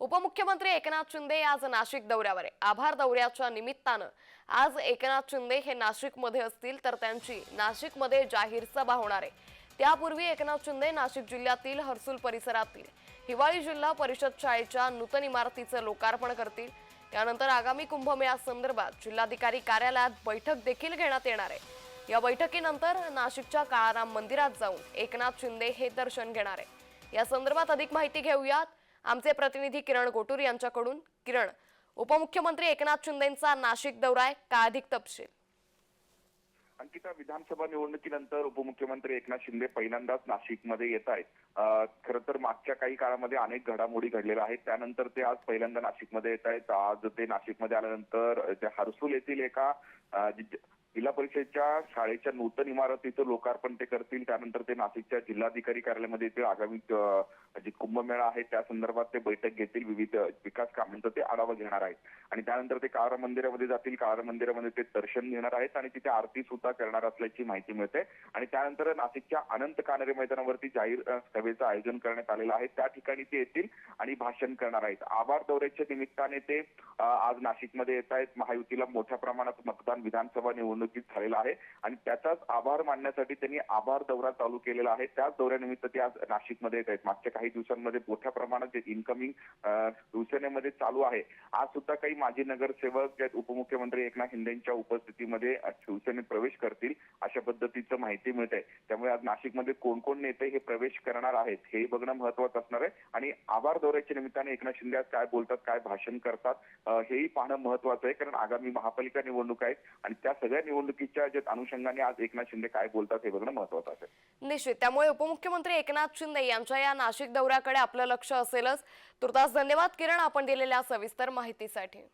उपमुख्यमंत्री एकनाथ शिंदे आज नाशिक दौऱ्यावर आहे. आभार दौऱ्याच्या निमित्तानं आज एकनाथ शिंदे हे नाशिकमध्ये असतील तर त्यांची नाशिकमध्ये जाहीर सभा होणार आहे. त्यापूर्वी एकनाथ शिंदे नाशिक जिल्ह्यातील हर्सुल परिसरातील हिवाळी जिल्हा परिषद शाळेच्या नूतन इमारतीचं लोकार्पण करतील. त्यानंतर आगामी कुंभमेळा संदर्भात जिल्हाधिकारी कार्यालयात बैठक देखील घेण्यात येणार आहे. या बैठकीनंतर नाशिकच्या काळाराम मंदिरात जाऊन एकनाथ शिंदे हे दर्शन घेणार आहे. या संदर्भात अधिक माहिती घेऊयात. आमचे प्रतिनिधी किरण गोटूर यांच्याकडून. किरण उपमुख्यमंत्री एकनाथ शिंदेचा नाशिक दौरा आहे. का अधिक तपशील? अंकिता विधानसभा निवडणुकीनंतर उपमुख्यमंत्री एकनाथ शिंदे पहिल्यांदाच नाशिकमध्ये येत आहेत. खरं तर मागच्या काही काळामध्ये अनेक घडामोडी घडलेल्या आहेत. त्यानंतर ते आज पहिल्यांदा नाशिकमध्ये येत आहेत. आज ते नाशिकमध्ये आल्यानंतर अ, ते येथील एका जिल्हा परिषदच्या शाळेच्या नूतन इमारतीचं लोकार्पण ते करतील. त्यानंतर ते नाशिकच्या जिल्हाधिकारी कार्यालयामध्ये येतील. आगामी जे कुंभमेळा आहे त्या संदर्भात ते बैठक घेतील विविध विकास कामांचा ते आढावा घेणार आहेत. आणि त्यानंतर ते काळ मंदिरामध्ये जातील काळ मंदिरामध्ये ते दर्शन घेणार आहेत आणि तिथे आरती सुद्धा करणार असल्याची माहिती मिळते. आणि त्यानंतर नाशिकच्या अनंत कानरे मैदानावरती जाहीर सभेचं आयोजन करण्यात आलेलं आहे. त्या ठिकाणी ते येतील आणि भाषण करणार आहेत. आभार दौऱ्याच्या निमित्ताने ते आज नाशिकमध्ये येत आहेत. महायुतीला मोठ्या प्रमाणात मतदान विधानसभा निवडणुकीत झालेलं आहे. आणि त्याचाच आभार मानण्यासाठी त्यांनी आभार दौरा चालू केलेला आहे. त्याच दौऱ्यानिमित्त ते आज नाशिकमध्ये येत आहेत. मागच्या काही काही दिवसांमध्ये मोठ्या प्रमाणात जे इन्कमिंग शिवसेनेमध्ये चालू आहे. आज सुद्धा काही माजी नगरसेवक जे उपमुख्यमंत्री एकनाथ शिंदेच्या उपस्थितीमध्ये शिवसेनेत प्रवेश करतील अशा पद्धतीचं माहिती मिळते त्यामुळे आज नाशिकमध्ये कोण कोण नेते हे प्रवेश करणार आहेत हे बघणं महत्वाचं असणार आहे. आणि आभार दौऱ्याच्या निमित्ताने एकनाथ शिंदे आज काय बोलतात काय भाषण करतात हेही पाहणं महत्वाचं आहे. कारण आगामी महापालिका निवडणूक आहेत आणि त्या सगळ्या निवडणुकीच्या ज्या अनुषंगाने आज एकनाथ शिंदे काय बोलतात हे बघणं महत्वाचं असेल निश्चित. त्यामुळे उपमुख्यमंत्री एकनाथ शिंदे यांच्या या नाशिक दौऱ्याकडे आपलं लक्ष असेलच. तुर्तास धन्यवाद किरण आपण दिलेल्या सविस्तर माहितीसाठी.